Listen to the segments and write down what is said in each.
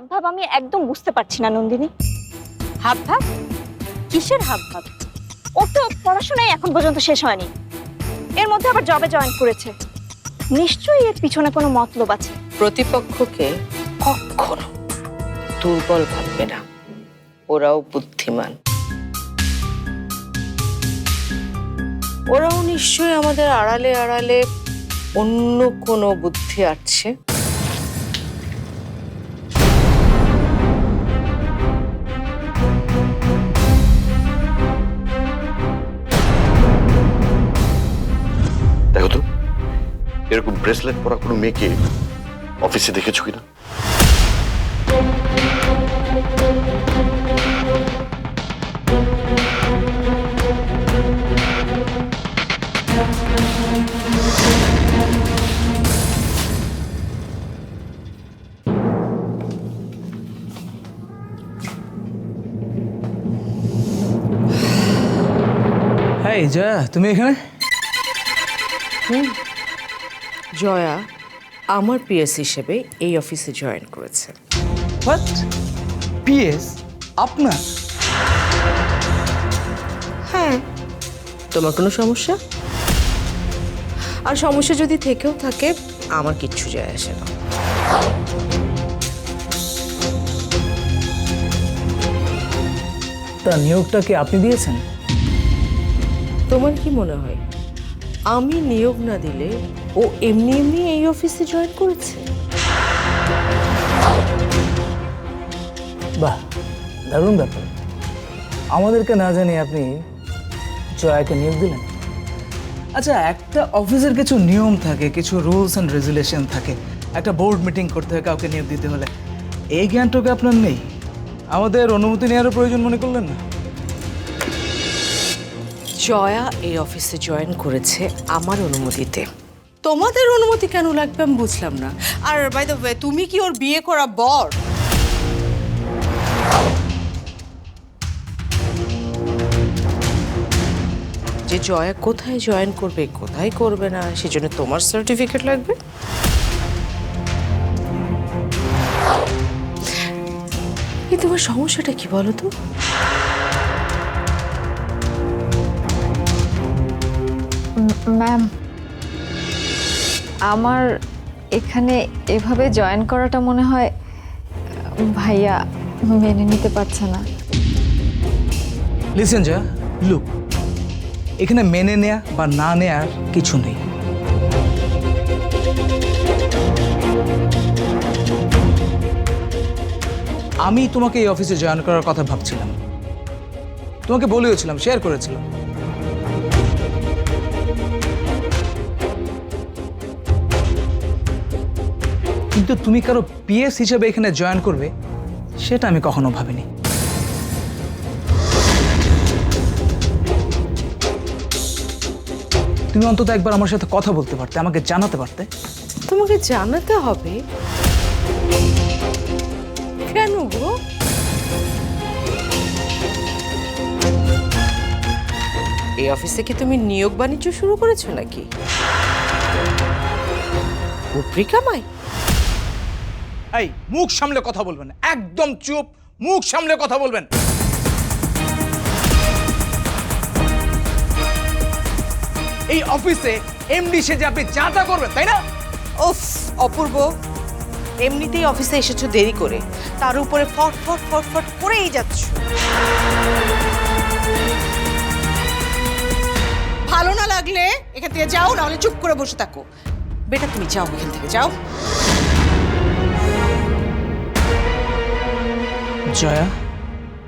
Hub ভাব আমি একদম বুঝতে পারছি না, নন্দিনী। হাব ভাব কিসের হাব ভাব ওর তো পড়াশোনাই এখন পর্যন্ত শেষ হয়নি। এর মধ্যে আবার জবে জয়েন করেছে। নিশ্চয়ই এর পিছনে কোনো মতলব আছে। প্রতিপক্ষকে কখনো দুর্বল ভাববে না। ওরাও বুদ্ধিমান। ওরাও নিশ্চয়ই আমাদের আড়ালে আড়ালে অন্য কোনো বুদ্ধি আছে এরকম ব্রেসলেট পরা কোনো মেয়েকে অফিসে দেখেছ কিনা? হ্যাঁ জয়া তুমি এখানে? জয়া আমার পিএস হিসেবে এই অফিসে জয়েন করেছে। হোয়াট পিএস আপনার? হ্যাঁ। তোমার কোনো সমস্যা? আর সমস্যা যদি থেকেও থাকে আমার কিচ্ছু যায় আসে না। তা নিয়োগটা কি আপনি দিয়েছেন? তোমার কি মনে হয়? আমি নিয়োগ না দিলে ও এমনি এমনি এই অফিসে জয়েন করেছে। বাহ দারুণ ব্যাপার। আমাদেরকে না জানি আপনি জয়াকে নিয়োগ দিলেন? আচ্ছা একটা অফিসের কিছু নিয়ম থাকে কিছু রুলস অ্যান্ড রেজুলেশন থাকে। একটা বোর্ড মিটিং করতে হয় কাউকে নিয়োগ দিতে হলে। এই জ্ঞানটুকু আপনার নেই? আমাদের অনুমতি নেওয়ারও প্রয়োজন মনে করলেন না? জয়া এই অফিসে জয়েন করেছে আমার অনুমতিতে। তোমাদের অনুমতি কেন লাগবে আমি বুঝলাম না। আর বাই দ্য ওয়ে তুমি কি ওর বিয়ে করা বর? যে জয়া কোথায় জয়েন করবে, কোথায় করবে না, সেজন্য তোমার সার্টিফিকেট লাগবে? এই তোমার সমস্যাটা কি বলো তো? ম্যাম আমার এখানে এভাবে জয়েন করাটা মনে হয়, ভাইয়া মেনে নিতে পারছে না। লিসেন জয়া লুক এখানে মেনে নেয়া বা না নেয়ার কিছু নেই। আমি তোমাকে এই অফিসে জয়েন করার কথা ভাবছিলাম। তোমাকে বলেওছিলাম শেয়ার করেছিলাম। কিন্তু তুমি কারও পিএস হিসেবে এখানে জয়েন করবে, সেটা আমি কখনো ভাবিনি। তুমি অন্তত একবার আমার সাথে কথা বলতে পারতে, আমাকে জানাতে পারতে। তোমাকে জানাতে হবে? কেন গো? এই অফিসে কি তুমি নিয়োগ বাণিজ্য শুরু করেছ নাকি? উপরি কামাই এই, মুখ সামলে কথা বলবেন একদম চুপ, মুখ সামলে কথা বলবেন। এই অফিসে এমডি সেজে আপনি যা তা করবেন, তাই না? উফ, অপূর্ব। এমনিতেই অফিসে এসেছ দেরি করে। তার উপরে ফট ফট ফট ফট করেই যাচ্ছ। ভালো না লাগলে এখান থেকে যাও, নাহলে চুপ করে বসে থাকো। বেটা, তুমি যাও এখান থেকে, যাও। জয়া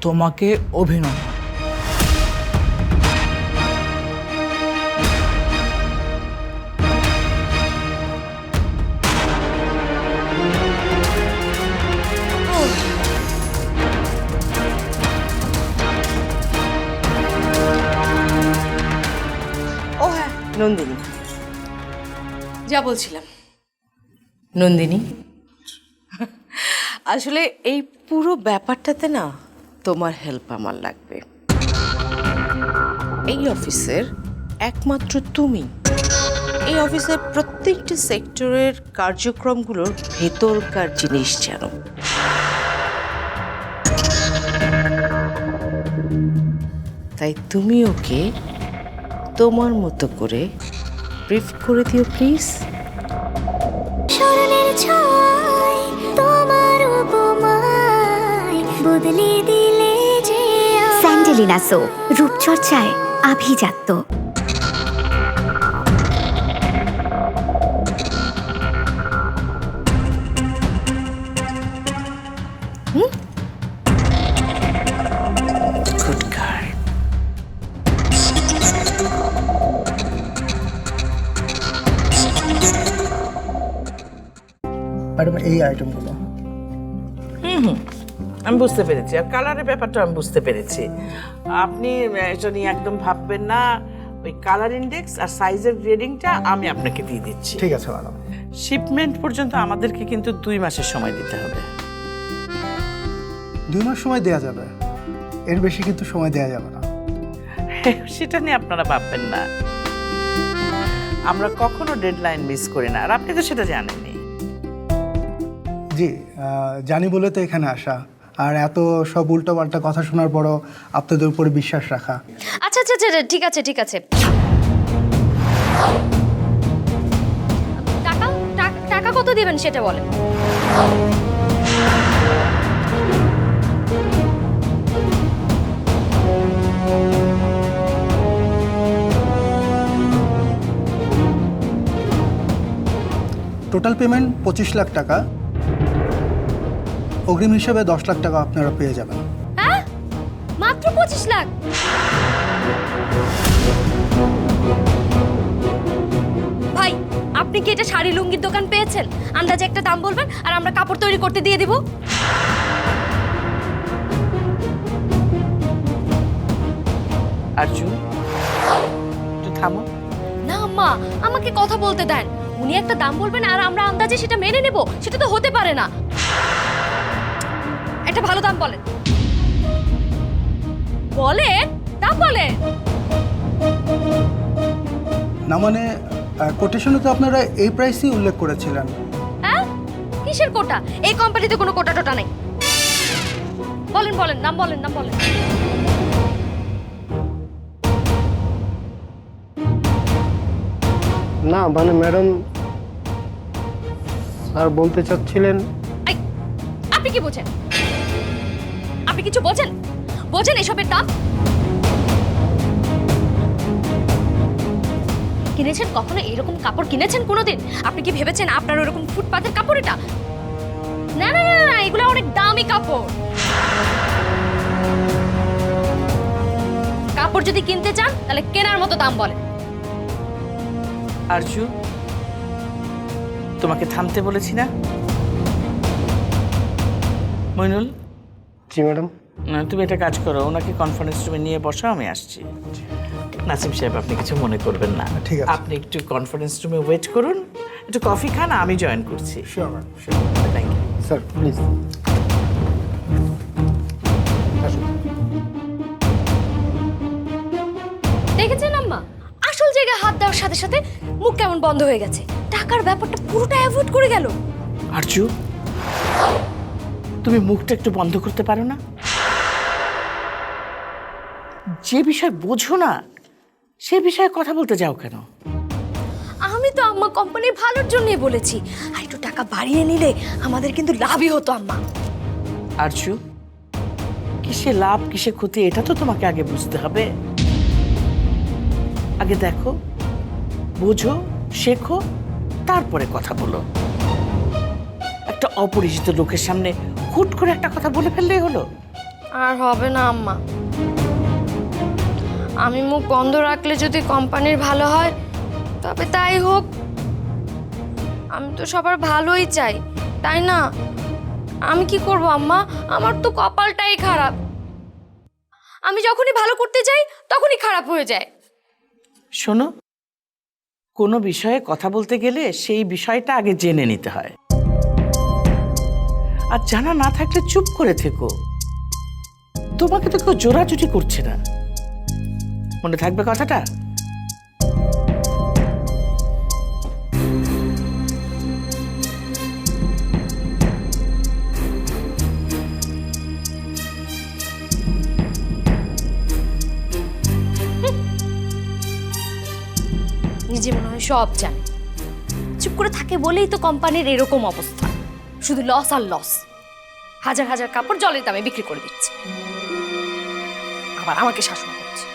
তোমাকে অভিনন্দন ও হ্যাঁ নন্দিনী। যা বলছিলাম। নন্দিনী? আসলে এই পুরো ব্যাপারটাতে না তোমার হেল্প আমার লাগবে। এই অফিসের একমাত্র তুমি। এই অফিসের প্রত্যেকটি সেক্টরের কার্যক্রমগুলোর ভেতরকার জিনিস জানো তাই তুমি ওকে তোমার মতো করে ব্রিফ করে দিও প্লিজ ছোঁয়া। বদলে দিলে যে স্যান্ডেলিনা সো রূপচর্চায় আভিজাত্য। ম্যাডাম এই আইটেমগুলো আমি বুঝতে পেরেছি। আর কালারের ব্যাপারটা আমি বুঝতে পেরেছি। আপনি এটা নিয়ে একদম ভাববেন না। ওই কালার ইন্ডেক্স আর সাইজের গ্রেডিংটা আমি আপনাকে দিয়ে দিচ্ছি। ঠিক আছে ম্যাডাম শিপমেন্ট পর্যন্ত আমাদেরকে কিন্তু দুই মাসের সময় দিতে হবে। দুই মাস সময় দেওয়া যাবে। এর বেশি কিন্তু সময় দেওয়া যাবে না। সেটা নিয়ে আপনারা ভাববেন না। আমরা কখনো ডেডলাইন মিস করি না। আর আপনি তো সেটা জানেনই। জি জানি বলে তো এখানে আসা। আর এত সব উল্টোপাল্টা কথা শোনার পরও আপনাদের উপরে বিশ্বাস রাখা। আচ্ছা আচ্ছা আচ্ছা ঠিক আছে ঠিক আছে। টাকা টাকা- টাকা কত দিবেন সেটা বলেন। টোটাল পেমেন্ট পঁচিশ লাখ টাকা। অগ্রিম হিসেবে দশ লাখ টাকা আপনারা পেয়ে যাবেন। হ্যাঁ? মাত্র পঁচিশ লাখ? ভাই আপনি কি এটা শাড়ি লুঙ্গির দোকান পেয়েছেন? আন্দাজে একটা দাম বলবেন আর আমরা কাপড় তৈরি করতে দিয়ে দিব। আর্জুন একটু থামো। না আম্মা আমাকে কথা বলতে দেন। উনি একটা দাম বলবেন আর আমরা আন্দাজে সেটা মেনে নেব। সেটা তো হতে পারে না। একটা ভালো দাম বলেন। বলেন? দাম বলেন। না মানে কোটেশনে তো আপনারা এই প্রাইসই উল্লেখ করেছিলেন। হ্যাঁ? কিসের কোটা? এই কোম্পানিতে কোনো কোটা টোটা নেই। বলেন বলেন নাম বলেন নাম বলেন। না মানে ম্যাডাম স্যার বলতে চাচ্ছিলেন আপনি কি বোঝেন? কিছু বোঝেন? বোঝেন এসবের দাম? কিনেছেন কখনো এরকম কাপড় কিনেছেন কোনোদিন? আপনি কি ভেবেছেন আপনার ওরকম ফুটপাতের কাপড় এটা? না না না না, এগুলো অনেক দামি কাপড়। কাপড় যদি কিনতে চান তাহলে কেনার মতো দাম বলে আর্জুন তোমাকে থামতে বলেছি না? মইনুল জি ম্যাডাম। না, তুমি একটা কাজ করো ওনাকে কনফারেন্স রুমে নিয়ে বসো আমি আসছি। নাসিম সাহেব আপনি কিছু মনে করবেন না। ঠিক আছে। আপনি একটু কনফারেন্স রুমে ওয়েট করুন একটু কফি খান আমি জয়েন করছি। Sure thank you sir please দেখেছেন আম্মা? আসল জায়গায় হাত দেওয়ার সাথে সাথে মুখ কেমন বন্ধ হয়ে গেছে। টাকার ব্যাপারটা পুরোটা অ্যাভয়েড করে গেল। আরজু তুমি মুখটা একটু বন্ধ করতে পারো না? যে বিষয় বোঝো না সে বিষয়ে কথা বলতে যাও কেন? আমি তো আম্মা কোম্পানির ভালোর জন্যই বলেছি। আর একটু টাকা বাড়িয়ে নিলে আমাদের কিন্তু লাভই হতো আম্মা। আরজু কিসে লাভ কিসে ক্ষতি এটা তো তোমাকে আগে বুঝতে হবে। আগে দেখো বোঝো শেখো তারপরে কথা বলো। একটা অপরিচিত লোকের সামনে হুট করে একটা কথা বলে ফেললেই হলো। আর হবে না আম্মা। আমি মুখ বন্ধ রাখলে যদি কোম্পানির ভালো হয় তবে তাই হোক। আমি তো সবার ভালোই চাই তাই না? আমি কি করব আম্মা? আমার তো কপালটাই খারাপ। আমি যখনই ভালো করতে যাই তখনই খারাপ হয়ে যায়। শোনো কোনো বিষয়ে কথা বলতে গেলে সেই বিষয়টা আগে জেনে নিতে হয়। আর জানা না থাকলে চুপ করে থেকো। তোমাকে তো কেউ জোরাজুটি করছে না। মনে থাকবে কথাটা? নিজে মনে হয় সব জানে। চুপ করে থাকে বলেই তো কোম্পানির এরকম অবস্থা। শুধু লস আর লস হাজার হাজার কাপড় জলের দামে বিক্রি করে দিচ্ছে। আবার আমাকে শাসন করছে।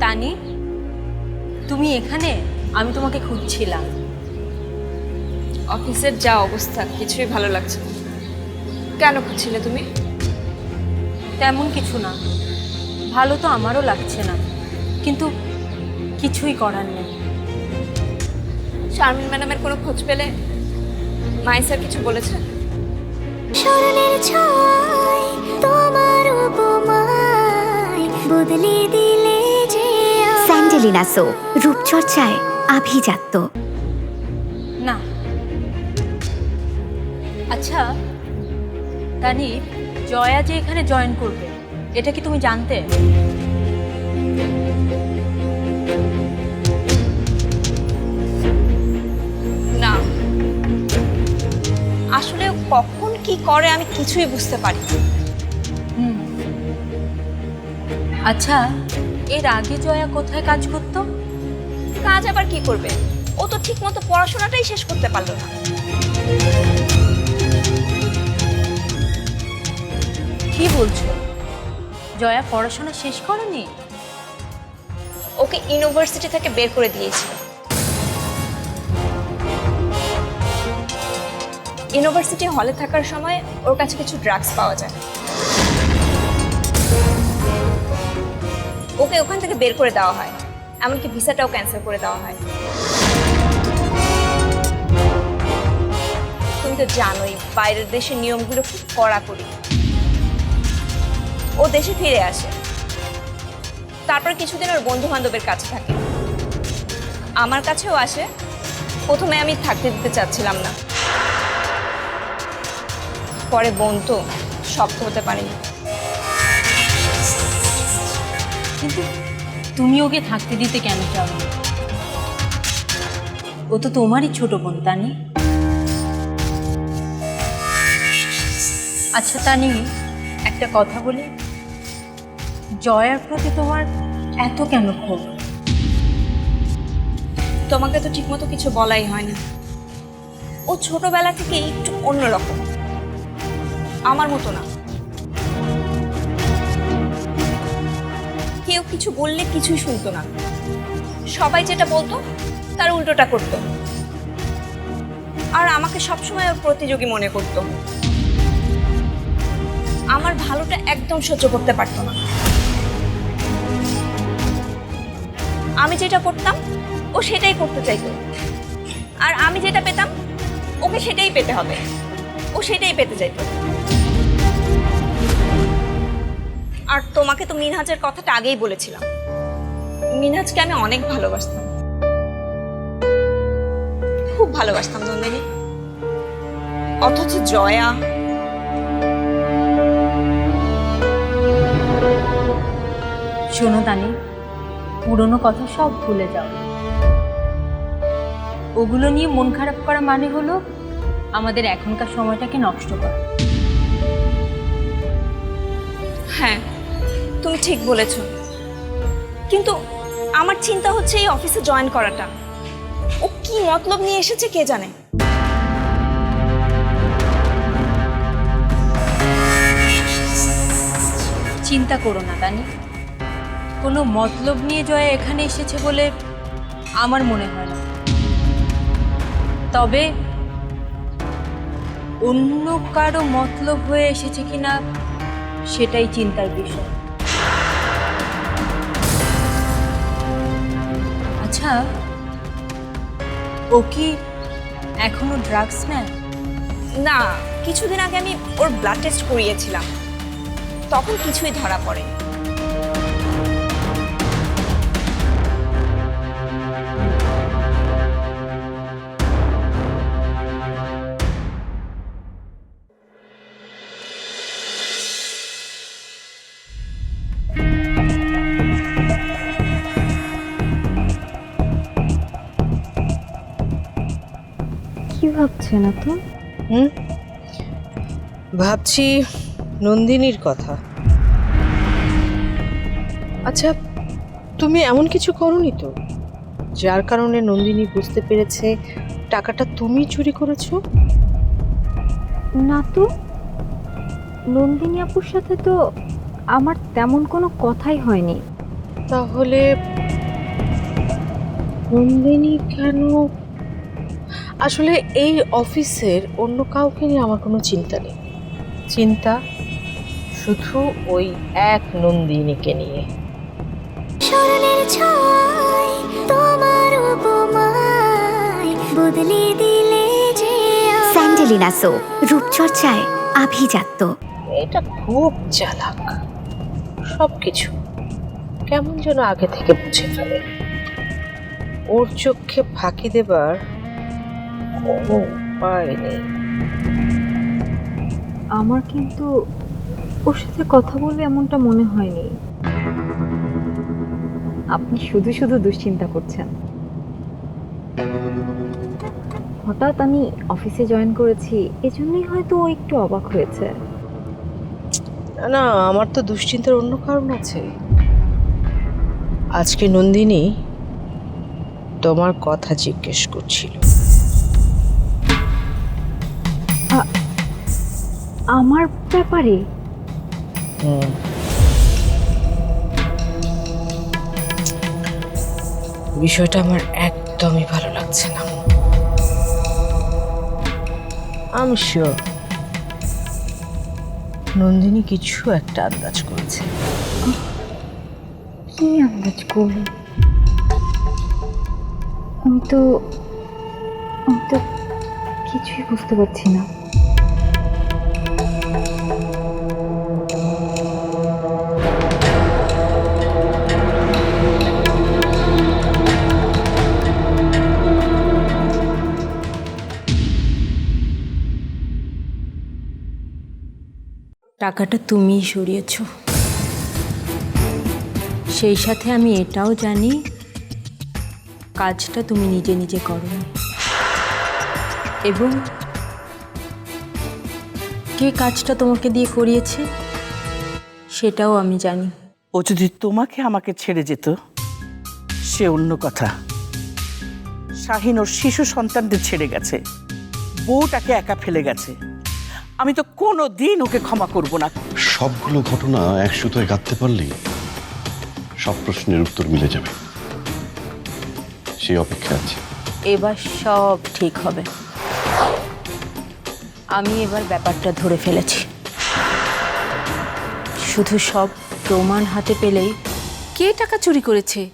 তানি, তুমি এখানে? আমি তোমাকে খুঁজছিলাম। অফিসের যা অবস্থা, কিছুই ভালো লাগছে কেন খুঁজছিলে তুমি? তেমন কিছু না। ভালো তো আমারও লাগছে না। কিন্তু কিছুই করার নেই। শারমিন ম্যাডামের কোনো খোঁজ পেলে মাই স্যার কিছু বলেছে স্মরণের ছয় তোমার উপমায় বদলে দিলে যে স্যান্ডেলিনা সো রূপচর্চায় আভিজাত্য। না। আচ্ছা তানি জয়া যে এখানে জয়েন করবে এটা কি তুমি জানতে? না। আসলে কখন কি করে আমি কিছুই বুঝতে পারি না। আচ্ছা এর আগে জয়া কোথায় কাজ করতো? কাজ আবার কি করবে? ও তো ঠিক মতো পড়াশোনাটাই শেষ করতে পারল না। কি বলছো? জয়া পড়াশোনা শেষ করেনি? ওকে ইউনিভার্সিটি থেকে বের করে দিয়েছিল ইউনিভার্সিটি হলে থাকার সময় ওর কাছে কিছু ড্রাগস পাওয়া যায়। ওকে ওখান থেকে বের করে দেওয়া হয়। এমনকি ভিসাটাও ক্যান্সেল করে দেওয়া হয়। তুমি তো জানোই, বাইরের দেশের নিয়মগুলো খুব কড়াকড়ি। ও দেশে ফিরে আসে। তারপর কিছুদিন ওর বন্ধু বান্ধবের কাছে থাকে। আমার কাছেও আসে। প্রথমে আমি থাকতে দিতে চাচ্ছিলাম না। পরে বোন তো শক্ত হতে পারেনি। কিন্তু তুমি ওকে থাকতে দিতে কেন চাও? ও তো তোমারই ছোট বোন, তানি। আচ্ছা তানি, একটা কথা বলি। জয়ার প্রতি তোমার এত কেন ক্ষোভ? তোমাকে তো ঠিকমতো কিছু বলাই হয় না ও ছোটবেলা থেকে একটু অন্যরকম। আমার মতো না। কেউ কিছু বললে কিছুই শুনতো না। সবাই যেটা বলতো, তার উল্টোটা করতো। আর আমাকে সবসময় ওর প্রতিযোগী মনে করতো। আমার ভালোটা একদম সহ্য করতে পারতো না। আমি যেটা করতাম, ও সেটাই করতে চাইতো। আর আমি যেটা পেতাম, ওকে সেটাই পেতে হবে। ও সেটাই পেতে চাইতো। আর তোমাকে তো মিনহাজের কথাটা আগেই বলেছিলাম। মিনহাজকে আমি অনেক ভালোবাসতাম। খুব ভালোবাসতাম, নন্দিনী। অথচ জয়া, শোনো তানি পুরনো কথা সব ভুলে যাও। ওগুলো নিয়ে মন খারাপ করা মানে হলো আমাদের এখনকার সময়টাকে নষ্ট করা। হ্যাঁ তুমি ঠিক বলেছ। কিন্তু আমার চিন্তা হচ্ছে এই অফিসে জয়েন করাটা। ও কি মতলব নিয়ে এসেছে কে জানে? চিন্তা করো না তানি কোনো মতলব নিয়ে জয়া এখানে এসেছে বলে আমার মনে হয় না। তবে অন্য কারও মতলব হয়ে এসেছে কিনা সেটাই চিন্তার বিষয়। আচ্ছা ও কি এখনও ড্রাগস নেয়? না, কিছুদিন আগে আমি ওর ব্লাড টেস্ট করিয়েছিলাম। তখন কিছুই ধরা পড়ে ভাবছেন এত হুম? ভাবছি নন্দিনীর কথা। আচ্ছা তুমি এমন কিছু করনি তো? যার কারণে নন্দিনী বুঝতে পেরেছে টাকাটা তুমি চুরি করেছ? না তো। নন্দিনী আপুর সাথে তো আমার তেমন কোনো কথাই হয়নি। তাহলে নন্দিনী কেন আসলে এই অফিসের অন্য কাউকে নিয়ে আমার কোনো চিন্তা নেই। চিন্তা শুধু ওই এক নন্দিনীকে নিয়ে। স্মরণের ছয় তোমার উপমায় বদলে দিলে যে স্যান্ডেলিনা সো রূপচর্চায় আভিজাত্য। এটা খুব চালাক। সব কিছু কেমন যেন আগে থেকে বুঝে ফেলে। ওর চোখে ফাঁকি দেবার কোনো উপায় নেই আমার কিন্তু ওর সাথে কথা বলে এমনটা মনে হয়নি। আপনি শুধু শুধু দুশ্চিন্তা করছেন। হঠাৎ আমি অফিসে জয়েন করেছি এজন্যই হয়তো ও একটু অবাক হয়েছে। না, না আমার তো দুশ্চিন্তার অন্য কারণ আছে। আজকে নন্দিনী তোমার কথা জিজ্ঞেস করছিল। আমার ব্যাপারে? বিষয়টা আমার একদমই ভালো লাগছে না। আমি শিওর নন্দিনী কিছু একটা আন্দাজ করেছে। কি আন্দাজ করবে? আমি তো আমি তো কিছুই বুঝতে পারছি না। টাকাটা তুমিই সরিয়েছ। সেই সাথে আমি এটাও জানি, কাজটা তুমি নিজে নিজে করো এবং কে কাজটা তোমাকে দিয়ে করিয়েছে, সেটাও আমি জানি। ও যদি তোমাকে আমাকে ছেড়ে যেত, সে অন্য কথা। শাহিন ওর শিশু সন্তানদের ছেড়ে গেছে। বউটাকে একা ফেলে গেছে। আমি তো কোনো দিন ওকে ক্ষমা করব না। সবগুলো ঘটনা এক সুতোয় গাঁথতে পারলেই সব প্রশ্নের উত্তর মিলে যাবে। সেই অপেক্ষা আছে। এবার সব ঠিক হবে। আমি এবার ব্যাপারটা ধরে ফেলেছি। শুধু সব প্রমাণ হাতে পেলেই কে টাকা চুরি করেছে?